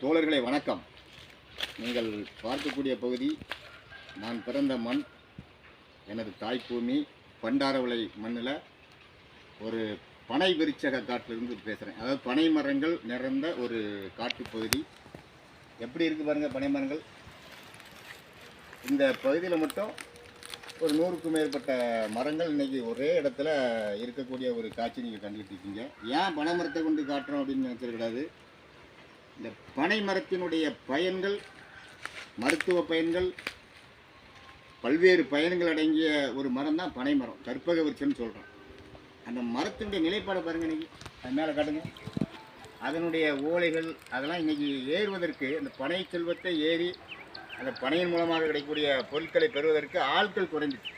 தோழர்களை வணக்கம். நீங்கள் பார்க்கக்கூடிய பகுதி நான் பிறந்த மண் எனது தாய்ப்பூமி பண்டாரவளை மண்ணில் ஒரு பனை விருச்சக காட்டிலிருந்து பேசுகிறேன் அதாவது பனை மரங்கள் நிறந்த ஒரு காட்டு பகுதி. எப்படி இருக்குது பாருங்கள் பனை மரங்கள்? இந்த பகுதியில் மட்டும் ஒரு நூறுக்கும் மேற்பட்ட மரங்கள் இன்றைக்கி ஒரே இடத்துல இருக்கக்கூடிய ஒரு காட்சி நீங்கள் கண்டுகிட்டு இருக்கீங்க ஏன் பனை மரத்தை கொண்டு காட்டுறோம் அப்படின்னு நினச்சிருக்கூடாது இந்த பனை மரத்தினுடைய பயன்கள் மருத்துவ பயன்கள் பல்வேறு பயன்கள் அடங்கிய ஒரு மரம் தான் பனை மரம். கற்பக விருட்சம்னு சொல்கிறோம் அந்த மரத்தினுடைய நிலைப்பாடை பாருங்க இன்றைக்கி அது மேலே காட்டுங்க. அதனுடைய ஓலைகள் அதெல்லாம் இன்றைக்கி ஏறுவதற்கு அந்த பனை செல்வத்தை ஏறி அந்த பனையின் மூலமாக கிடைக்கக்கூடிய பொருட்களை பெறுவதற்கு ஆட்கள் குறைஞ்சிச்சு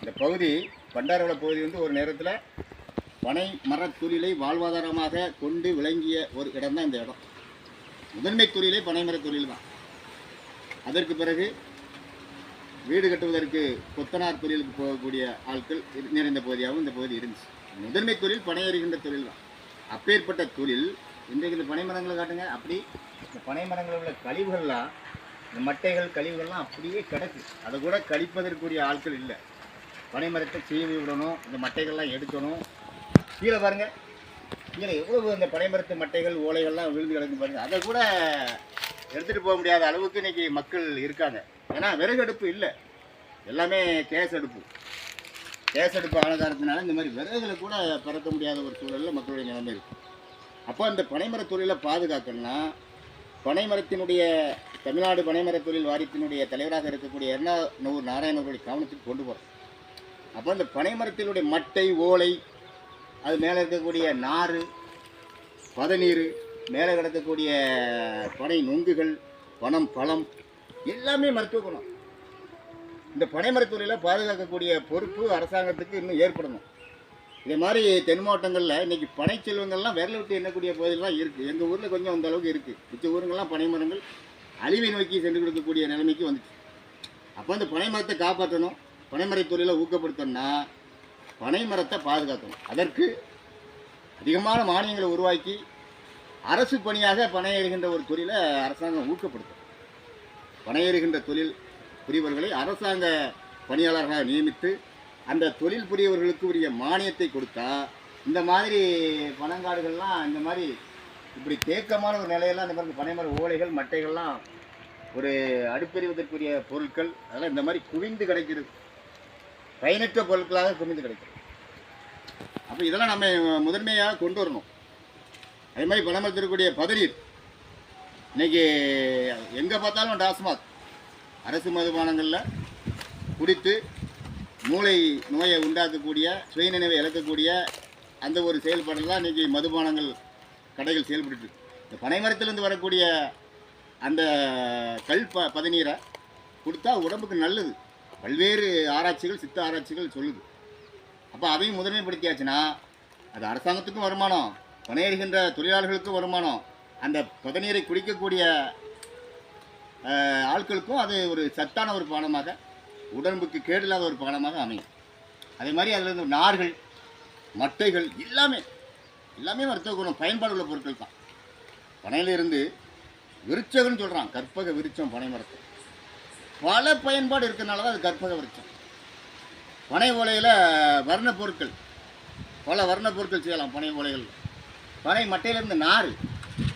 இந்த பகுதி பண்டாரவள பகுதி வந்து ஒரு நேரத்தில் பனை மரத் தொழிலை வாழ்வாதாரமாக கொண்டு விளங்கிய ஒரு இடம் தான் இந்த இடம். முதன்மை தொழிலே பனைமரத் தொழில் தான். அதற்கு பிறகு வீடு கட்டுவதற்கு கொத்தனார் தொழிலுக்கு போகக்கூடிய ஆட்கள் இரு- நிறைந்த பகுதியாகவும் இந்த பகுதி இருந்துச்சு. முதன்மை தொழில் பனை எறிகின்ற தொழில் தான். அப்பேற்பட்ட தொழில் இன்றைக்கு இந்த பனை மரங்களை காட்டுங்க அப்படி இந்த பனை மரங்களில் உள்ள கழிவுகள்லாம் இந்த மட்டைகள் கழிவுகள்லாம் அப்படியே கிடக்கு. அதை கூட கழிப்பதற்குரிய ஆட்கள் இல்லை. பனை மரத்தை சீவி விடணும் இந்த மட்டைகள்லாம் எடுக்கணும். கீழே பாருங்கள் இங்கே எவ்வளவு இந்த பனைமரத்து மட்டைகள் ஓலைகள்லாம் விழுந்து கிடக்கு பாருங்க. அதை கூட எடுத்துகிட்டு போக முடியாத அளவுக்கு இன்னைக்கு மக்கள் இருக்காங்க. ஏன்னா விறகு அடுப்பு இல்லை. எல்லாமே கேஸ் அடுப்பு. கேஸ் அடுப்பு ஆன இந்த மாதிரி விறகுகளை கூட பறக்க முடியாத ஒரு சூழலில் மக்களுடைய நிலைமை இருக்குது அப்போ அந்த பனைமரத் தொழிலை பாதுகாக்கணும்னா பனைமரத்தினுடைய தமிழ்நாடு பனைமரத் தொழில் வாரியத்தினுடைய தலைவராக இருக்கக்கூடிய எர்ணா நூர் நாராயணனுடைய கவனத்துக்கு கொண்டு போகிறோம் அப்போ அந்த பனைமரத்தினுடைய மட்டை ஓலை அது மேலே இருக்கக்கூடிய நார் பதநீர் மேலே கிடக்கக்கூடிய பனை நொங்குகள் பனம் பழம் எல்லாமே மருத்துவ குணம். இந்த பனைமரத் மருத்துவரையில் பாதுகாக்கக்கூடிய பொறுப்பு அரசாங்கத்துக்கு இன்னும் ஏற்படணும். இதே மாதிரி தென் மாவட்டங்களில் இன்றைக்கி பனை செல்வங்கள்லாம் விரல விட்டு எண்ணக்கூடிய பகுதியெல்லாம் இருக்குது எங்கள் ஊரில் கொஞ்சம் அந்த அளவுக்கு இருக்குது மிச்ச ஊருங்கள்லாம் பனை மரங்கள் அழிவை நோக்கி சென்று கொடுக்கக்கூடிய நிலைமைக்கு வந்துச்சு. அப்போ அந்த பனை மரத்தை காப்பாற்றணும் பனைமரத் தொழிலை ஊக்கப்படுத்தணும்னா பனை மரத்தை பாதுகாக்கணும். அதற்கு அதிகமான மானியங்களை உருவாக்கி அரசு பணியாக பனை ஏறுகின்ற ஒரு தொழிலை அரசாங்கம் ஊக்கப்படுத்தும். பனை தொழில் புரியவர்களை அரசாங்க பணியாளர்களாக நியமித்து அந்த தொழில் புரியவர்களுக்கு உரிய மானியத்தை கொடுத்தா இந்த மாதிரி பனங்காடுகள்லாம் இந்த மாதிரி இப்படி தேக்கமான ஒரு நிலையெல்லாம் இந்த மாதிரி பனைமர ஓலைகள் மட்டைகள்லாம் ஒரு அடுப்பெறிவதற்குரிய பொருட்கள் அதெல்லாம் இந்த மாதிரி குவிந்து கிடைக்கிறது. பயனற்ற பொருட்களாக குமிந்து கிடைக்கும் அப்போ இதெல்லாம் நம்ம முதன்மையாக கொண்டு வரணும். அதே மாதிரி பணமரத்தில் இருக்கக்கூடிய பதநீர். இன்னைக்கு எங்கே பார்த்தாலும் டாஸ்மாக். அரசு மதுபானங்களில் குடித்து மூளை நோயை உண்டாக்கக்கூடிய சுயநினைவை இழக்கக்கூடிய அந்த ஒரு செயல்பாடெல்லாம் இன்றைக்கி மதுபானங்கள் கடைகள் செயல்பட்டு இந்த பனைமரத்துலேருந்து வரக்கூடிய அந்த கல் ப பதநீரை கொடுத்தா உடம்புக்கு நல்லது. பல்வேறு ஆராய்ச்சிகள் சித்த ஆராய்ச்சிகள் சொல்லுது. அப்போ அதையும் முதன்மைப்படுத்தியாச்சுன்னா அது அரசாங்கத்துக்கும் வருமானம் பணியேறுகின்ற தொழிலாளர்களுக்கும் வருமானம் அந்த பதநீரை குடிக்கக்கூடிய ஆட்களுக்கும் அது ஒரு சத்தான ஒரு பானமாக உடம்புக்கு கேடில்லாத ஒரு பானமாக அமையும். அதே மாதிரி அதில் இருந்து நார்கள் மட்டைகள் எல்லாமே எல்லாமே மருத்துவ குணம் பயன்பாடு உள்ள பொருட்கள் தான். பனையிலிருந்து விருட்சகம்னு சொல்கிறான் கற்பக விருச்சம் பனை மரத்தை பல பயன்பாடு இருக்கிறனால தான் அது கற்பக விருட்சம். பனை ஓலையில் வர்ண பொருட்கள். பல வர்ண பொருட்கள் செய்யலாம் பனை ஓலைகள் பனை மட்டையிலேருந்து நார்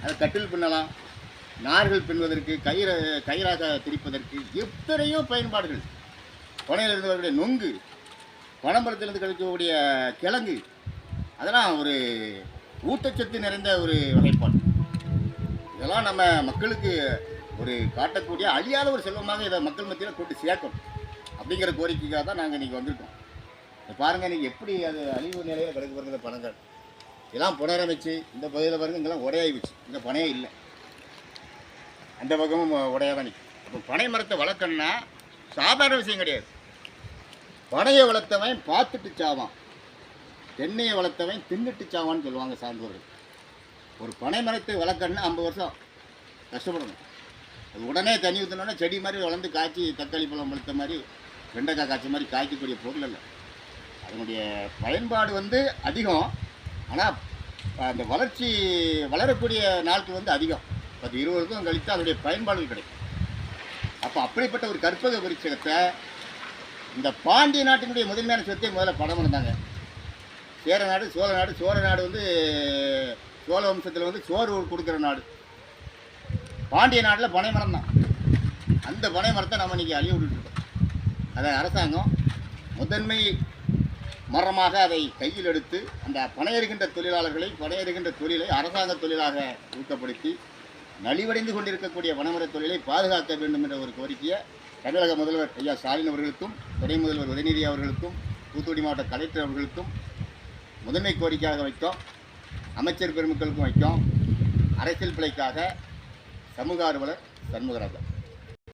அதை கட்டில் பின்னலாம். நார்கள் பின்வதற்கு கயிற கயிறாக திரிப்பதற்கு எத்தனையோ பயன்பாடுகள். பனையிலிருந்து வரக்கூடிய நொங்கு பனம்பரத்திலிருந்து கிடைக்கக்கூடிய கிழங்கு அதெல்லாம் ஒரு ஊட்டச்சத்து நிறைந்த ஒரு வகைப்பாடு. இதெல்லாம் நம்ம மக்களுக்கு ஒரு காட்டக்கூடிய அழியாத ஒரு செல்வமாக இதை மக்கள் மத்தியில் கொண்டு சேர்க்கணும். அப்படிங்கிற கோரிக்கைக்காக தான் நாங்கள் இன்றைக்கி வந்திருக்கோம். இதை பாருங்கள் இன்றைக்கி எப்படி அது அழிவு நிலையில் கிடக்கு பாருங்க பணங்கள்? இதெல்லாம் புனரமைச்சு இந்த பகுதியில் பாருங்கள் இங்கெல்லாம் உடையாயிடுச்சு. இந்த பனையே இல்லை. அந்த பக்கமும் உடையாக நிற்கும் அப்போ பனை மரத்தை வளர்க்கணும்னா சாதாரண விஷயம் கிடையாது. பனையை வளர்த்தவன் பார்த்துட்டு சாவான். தென்னையை வளர்த்தவன் தின்னுட்டு சாவான்னு சொல்லுவாங்க சார்ந்தவர்கள் ஒரு பனை மரத்தை வளர்க்கணும்னா ஐம்பது வருஷம் கஷ்டப்படணும். உடனே தண்ணி ஊற்றினோடனே செடி மாதிரி வளர்ந்து காய்ச்சி தக்காளி பழம் பழுத்த மாதிரி வெண்டைக்காய் காய்ச்ச மாதிரி காய்க்கக்கூடிய பொருள் இல்லை அதனுடைய பயன்பாடு வந்து அதிகம். ஆனால் அந்த வளர்ச்சி வளரக்கூடிய நாட்கள் வந்து அதிகம். பத்து இருபது வருஷம் கழித்து அதனுடைய பயன்பாடுகள் கிடைக்கும். அப்போ அப்படிப்பட்ட ஒரு கற்பக விருட்சகத்தை இந்த பாண்டிய நாட்டினுடைய முதன்மையான சொத்தை முதல்ல படம் இருந்தாங்க சேர நாடு சோழ நாடு சோழ நாடு வந்து சோழ வம்சத்தில் வந்து சோறு கொடுக்குற நாடு. பாண்டிய நாட்டில் பனை மரம் தான். அந்த பனை மரத்தை நம்ம இன்றைக்கி அழிய விட்டுருக்கோம் அதை அரசாங்கம் முதன்மை மரமாக அதை கையில் எடுத்து அந்த பணையறுகின்ற தொழிலாளர்களை பணையறுகின்ற தொழிலை அரசாங்க தொழிலாக ஊக்கப்படுத்தி நலிவடைந்து கொண்டிருக்கக்கூடிய வனமர தொழிலை பாதுகாக்க வேண்டும் என்ற ஒரு கோரிக்கையை தமிழக முதல்வர் ஐயா ஸ்டாலின் அவர்களுக்கும் துணை முதல்வர் உதயநிதி அவர்களுக்கும் தூத்துக்குடி மாவட்ட கலெக்டர் அவர்களுக்கும் முதன்மை கோரிக்கையாக வைத்தோம். அமைச்சர் பெருமக்களுக்கும் வைத்தோம். அரசியல் பிழைக்காக சமூக ஆர்வலர் சண்முகராஜன்.